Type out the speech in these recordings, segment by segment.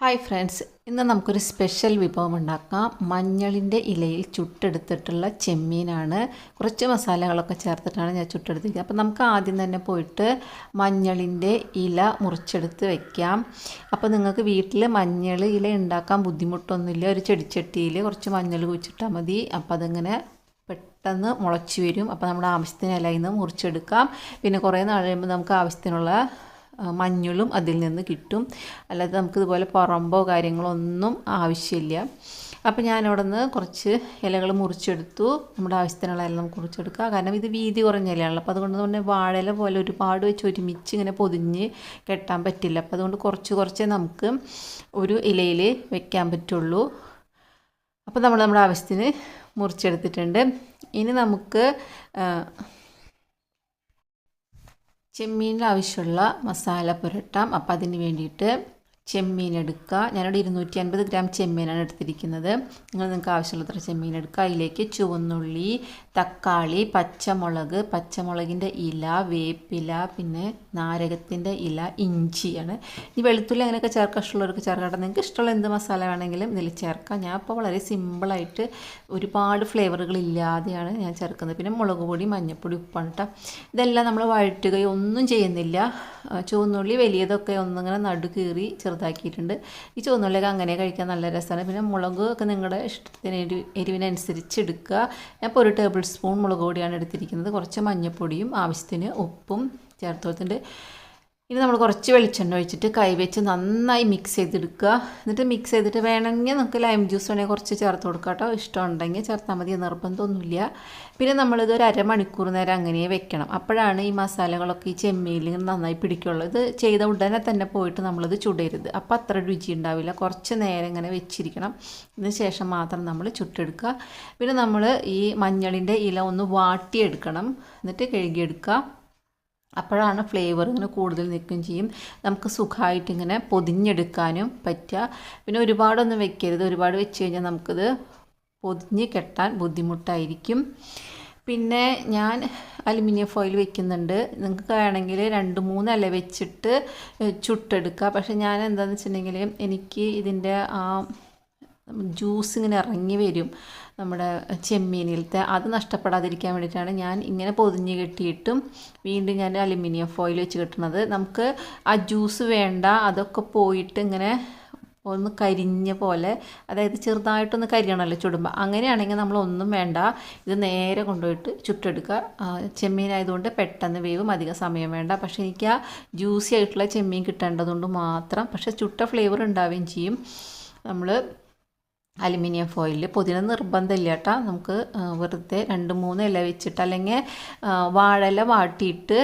Hi friends ഇന്ന് നമുക്കൊരു special വിഭവം ഉണ്ടാക്കാം. മഞ്ഞളിന്റെ ഇലയിൽ ചുട്ടെടുത്തിട്ടുള്ള ചെമ്മീനാണ്. കുറച്ച് മസാലകളൊക്കെ ചേർത്തിട്ടാണ് ഞാൻ ചുട്ടെടുത്തിരിക്കുന്നത്. അപ്പോൾ നമുക്ക് ആദ്യം തന്നെ പോയിട്ട് മഞ്ഞളിന്റെ ഇല മുറിച്ചെടുത്ത് വയ്ക്കാം അപ്പോൾ നിങ്ങൾക്ക് വീട്ടിൽ മഞ്ഞൾ ഇല ഉണ്ടാക്കാൻ ബുദ്ധിമുട്ടൊന്നുമില്ല. ഒരു ചെടിച്ചട്ടിയിൽ കുറച്ച് മഞ്ഞൾ കുഴിച്ചിട്ടാൽ മതി. അപ്പോൾ അതിങ്ങനെ പെട്ടെന്ന് മുളച്ച് വരും. അപ്പോൾ നമ്മുടെ ആവശ്യത്തിന് ഇലയിൽ നിന്ന് മുറിച്ചെടുക്കാം. പിന്നെ കുറേ നാൾ കഴിയുമ്പോൾ നമുക്ക് ആവശ്യത്തിനുള്ള മഞ്ഞളും അതിൽ നിന്ന് കിട്ടും. അല്ലാതെ നമുക്ക് ഇതുപോലെ പറമ്പോ കാര്യങ്ങളോ ഒന്നും ആവശ്യമില്ല. അപ്പോൾ ഞാനവിടെ നിന്ന് കുറച്ച് ഇലകൾ മുറിച്ചെടുത്തു. നമ്മുടെ ആവശ്യത്തിനുള്ള ഇല നമുക്ക് മുറിച്ചെടുക്കുക കാരണം ഇത് വീതി കുറഞ്ഞ ഇലയാണല്ലോ. അപ്പോൾ അതുകൊണ്ട് തന്നെ വാഴയില പോലെ ഒരുപാട് വെച്ച് ഒരുമിച്ച് ഇങ്ങനെ പൊതിഞ്ഞ് കെട്ടാൻ പറ്റില്ല. അപ്പോൾ അതുകൊണ്ട് കുറച്ച് കുറച്ചേ നമുക്ക് ഒരു ഇലയിൽ വെക്കാൻ പറ്റുള്ളൂ. അപ്പോൾ നമ്മൾ നമ്മുടെ ആവശ്യത്തിന് മുറിച്ചെടുത്തിട്ടുണ്ട്. ഇനി നമുക്ക് ചെമ്മീനിൽ ആവശ്യമുള്ള മസാല പുരട്ടാം. അപ്പം അതിന് വേണ്ടിയിട്ട് ചെമ്മീൻ എടുക്കുക ഞാനിവിടെ ഇരുന്നൂറ്റി അൻപത് ഗ്രാം ചെമ്മീനാണ് എടുത്തിരിക്കുന്നത്. നിങ്ങൾ നിങ്ങൾക്ക് ആവശ്യമുള്ളത്ര ചെമ്മീൻ എടുക്കുക അതിലേക്ക് ചുവന്നുള്ളി തക്കാളി പച്ചമുളക് പച്ചമുളകിന്റെ ഇല വേപ്പില പിന്നെ നാരകത്തിന്റെ ഇല ഇഞ്ചിയാണ്. ഇനി വെളുത്തുള്ളി അങ്ങനെയൊക്കെ ചേർക്കാൻ ഇഷ്ടമുള്ളവർക്ക് ചേർക്കട്ടെ. നിങ്ങൾക്ക് ഇഷ്ടമുള്ള എന്ത് മസാല വേണമെങ്കിലും ഇതിൽ ചേർക്കാം. ഞാൻ ഇപ്പോൾ വളരെ സിമ്പിളായിട്ട് ഒരുപാട് ഫ്ലേവറുകൾ ഇല്ലാതെയാണ് ഞാൻ ചേർക്കുന്നത്. പിന്നെ മുളക് പൊടി മഞ്ഞൾപ്പൊടി ഉപ്പാണ് കേട്ടോ. ഇതെല്ലാം നമ്മൾ വഴറ്റുകയോ ഒന്നും ചെയ്യുന്നില്ല. ചുവന്നുള്ളി വലിയതൊക്കെ ഒന്നിങ്ങനെ നടു കീറി ചെറുതാക്കിയിട്ടുണ്ട്. ഈ ചുവന്നുള്ളിയൊക്കെ അങ്ങനെ കഴിക്കാൻ നല്ല രസമാണ്. പിന്നെ മുളക് ഒക്കെ നിങ്ങളുടെ ഇഷ്ടത്തിന് എരി എരിവിനനുസരിച്ച് എടുക്കുക. ഞാൻ ഇപ്പോൾ ഒരു ടേബിൾ സ്പൂൺ മുളക് പൊടിയാണ് എടുത്തിരിക്കുന്നത്. കുറച്ച് മഞ്ഞൾപ്പൊടിയും ആവശ്യത്തിന് ഉപ്പും ചേർത്ത് ഇനി നമ്മൾ കുറച്ച് വെളിച്ചെണ്ണ ഒഴിച്ചിട്ട് കൈവച്ച് നന്നായി മിക്സ് ചെയ്തെടുക്കുക. എന്നിട്ട് മിക്സ് ചെയ്തിട്ട് വേണമെങ്കിൽ നമുക്ക് ലൈം ജ്യൂസ് വേണമെങ്കിൽ കുറച്ച് ചേർത്ത് കൊടുക്കുക കേട്ടോ. ഇഷ്ടമുണ്ടെങ്കിൽ ചേർത്താൽ മതി നിർബന്ധമൊന്നുമില്ല. പിന്നെ നമ്മളിത് ഒരു അരമണിക്കൂർ നേരം അങ്ങനെ വെക്കണം. അപ്പോഴാണ് ഈ മസാലകളൊക്കെ ഈ ചെമ്മീനിൽ നന്നായി പിടിക്കുള്ളൂ. ഇത് ചെയ്ത ഉടനെ തന്നെ പോയിട്ട് നമ്മളിത് ചുടരുത്. അപ്പോൾ അത്ര രുചി ഉണ്ടാവില്ല. കുറച്ച് നേരം ഇങ്ങനെ വെച്ചിരിക്കണം. ഇതിന് ശേഷം മാത്രം നമ്മൾ ചുട്ടെടുക്കുക. പിന്നെ നമ്മൾ ഈ മഞ്ഞളിന്റെ ഇല ഒന്ന് വാട്ടിയെടുക്കണം. എന്നിട്ട് കഴുകിയെടുക്കുക. അപ്പോഴാണ് ഫ്ലേവർ ഇങ്ങനെ കൂടുതൽ നിൽക്കുകയും ചെയ്യും. നമുക്ക് സുഖമായിട്ട് ഇങ്ങനെ പൊതിഞ്ഞെടുക്കാനും പറ്റുക. പിന്നെ ഒരുപാടൊന്നും വെക്കരുത്. ഒരുപാട് വെച്ച് കഴിഞ്ഞാൽ നമുക്കിത് പൊതിഞ്ഞ് കെട്ടാൻ ബുദ്ധിമുട്ടായിരിക്കും. പിന്നെ ഞാൻ അലുമിനിയം ഫോയിൽ വെക്കുന്നുണ്ട്. നിങ്ങൾക്ക് വേണമെങ്കിൽ രണ്ട് മൂന്നല വെച്ചിട്ട് ചുട്ടെടുക്കുക പക്ഷേ ഞാൻ എന്താണെന്ന് വെച്ചിട്ടുണ്ടെങ്കിൽ എനിക്ക് ഇതിന്റെ ആ ജ്യൂസ് ഇങ്ങനെ ഇറങ്ങി വരും നമ്മുടെ ചെമ്മീനിലത്തെ. അത് നഷ്ടപ്പെടാതിരിക്കാൻ വേണ്ടിയിട്ടാണ് ഞാൻ ഇങ്ങനെ പൊതിഞ്ഞ് കെട്ടിയിട്ടും വീണ്ടും ഞാൻ അലുമിനിയം ഫോയിൽ വെച്ച് കെട്ടുന്നത് നമുക്ക് ആ ജ്യൂസ് വേണ്ട അതൊക്കെ പോയിട്ട് ഇങ്ങനെ ഒന്ന് കരിഞ്ഞ പോലെ അതായത് ചെറുതായിട്ടൊന്ന് കരിയണമല്ലോ ചുടുമ്പോൾ അങ്ങനെയാണെങ്കിൽ നമ്മളൊന്നും വേണ്ട ഇത് നേരെ കൊണ്ടുപോയിട്ട് ചുട്ടെടുക്കുക. ചെമ്മീനായതുകൊണ്ട് പെട്ടെന്ന് വേവും അധികം സമയം വേണ്ട. പക്ഷേ എനിക്ക് ആ ജ്യൂസി ആയിട്ടുള്ള ചെമ്മീൻ കിട്ടേണ്ടതുകൊണ്ട് മാത്രം. പക്ഷേ ചുട്ട ഫ്ലേവർ ഉണ്ടാവുകയും ചെയ്യും. നമ്മൾ അലുമിനിയം ഫോയിലിൽ. പുതിന നിർബന്ധമില്ല കേട്ടോ. നമുക്ക് വെറുതെ രണ്ട് മൂന്ന് ഇല വെച്ചിട്ട് അല്ലെങ്കിൽ വാഴയില വാട്ടിയിട്ട്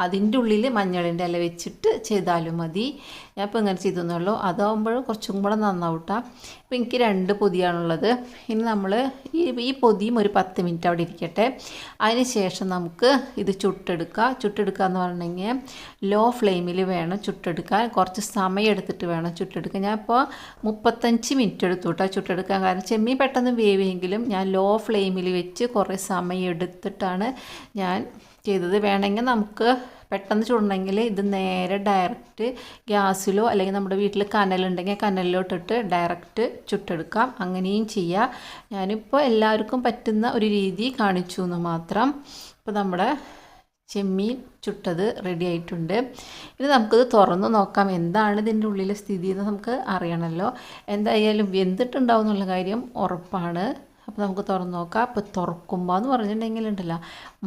അതിന്റെ ഉള്ളിൽ മഞ്ഞളിന്റെ ഇല വെച്ചിട്ട് ചെയ്താലും മതി. ഞാൻ ഇപ്പോൾ ഇങ്ങനെ ചെയ്തെന്നുള്ളൂ. അതാവുമ്പോഴും കുറച്ചും കൂടെ നന്നാവും അപ്പോൾ എനിക്ക് രണ്ട് പൊതിയാണുള്ളത്. ഇനി നമ്മൾ ഈ ഈ പൊതിയും ഒരു പത്ത് മിനിറ്റ് അവിടെ ഇരിക്കട്ടെ. അതിന് ശേഷം നമുക്ക് ഇത് ചുട്ടെടുക്കുക ചുട്ടെടുക്കുക എന്ന് പറഞ്ഞെങ്കിൽ ലോ ഫ്ലെയിമിൽ വേണം ചുട്ടെടുക്കാൻ. കുറച്ച് സമയം എടുത്തിട്ട് വേണം ചുട്ടെടുക്കാൻ. ഞാൻ ഇപ്പോൾ മുപ്പത്തഞ്ച് മിനിറ്റ് എടുത്തു ചുട്ടെടുക്കാൻ. കാരണം ചെമ്മീൻ പെട്ടെന്ന് വേവിയെങ്കിലും ഞാൻ ലോ ഫ്ലെയിമിൽ വെച്ച് കുറേ സമയം എടുത്തിട്ടാണ് ഞാൻ ചെയ്തത്. വേണമെങ്കിൽ നമുക്ക് പെട്ടെന്ന് ചുടണമെങ്കിൽ ഇത് നേരെ ഡയറക്റ്റ് ഗ്യാസിലോ അല്ലെങ്കിൽ നമ്മുടെ വീട്ടിൽ കനലുണ്ടെങ്കിൽ കനലിലോട്ടിട്ട് ഡയറക്റ്റ് ചുട്ടെടുക്കാം. അങ്ങനെയും ചെയ്യാം. ഞാനിപ്പോൾ എല്ലാവർക്കും പറ്റുന്ന ഒരു രീതി കാണിച്ചു എന്ന് മാത്രം ഇപ്പോൾ നമ്മുടെ ചെമ്മീൻ ചുട്ടത് റെഡി ആയിട്ടുണ്ട്. ഇനി നമുക്കിത് തുറന്ന് നോക്കാം. എന്താണ് ഇതിന്റെ ഉള്ളിലെ സ്ഥിതി എന്ന് നമുക്ക് അറിയണമല്ലോ. എന്തായാലും വെന്തിട്ടുണ്ടാവും എന്നുള്ള കാര്യം ഉറപ്പാണ്. അപ്പോൾ നമുക്ക് തുറന്ന് നോക്കാം. അപ്പോൾ തുറക്കുമ്പോൾ എന്ന് പറഞ്ഞിട്ടുണ്ടെങ്കിൽ ഉണ്ടല്ലോ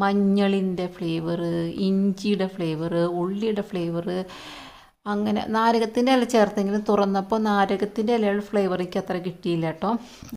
മഞ്ഞളിന്റെ ഫ്ലേവർ ഇഞ്ചിയുടെ ഫ്ലേവർ ഉള്ളിയുടെ ഫ്ലേവർ അങ്ങനെ നാരകത്തിന്റെ ഇല ചേർത്തെങ്കിലും തുറന്നപ്പോൾ നാരകത്തിന്റെ ഇലയുടെ ഫ്ലേവർ എനിക്ക് അത്ര കിട്ടിയില്ല കേട്ടോ.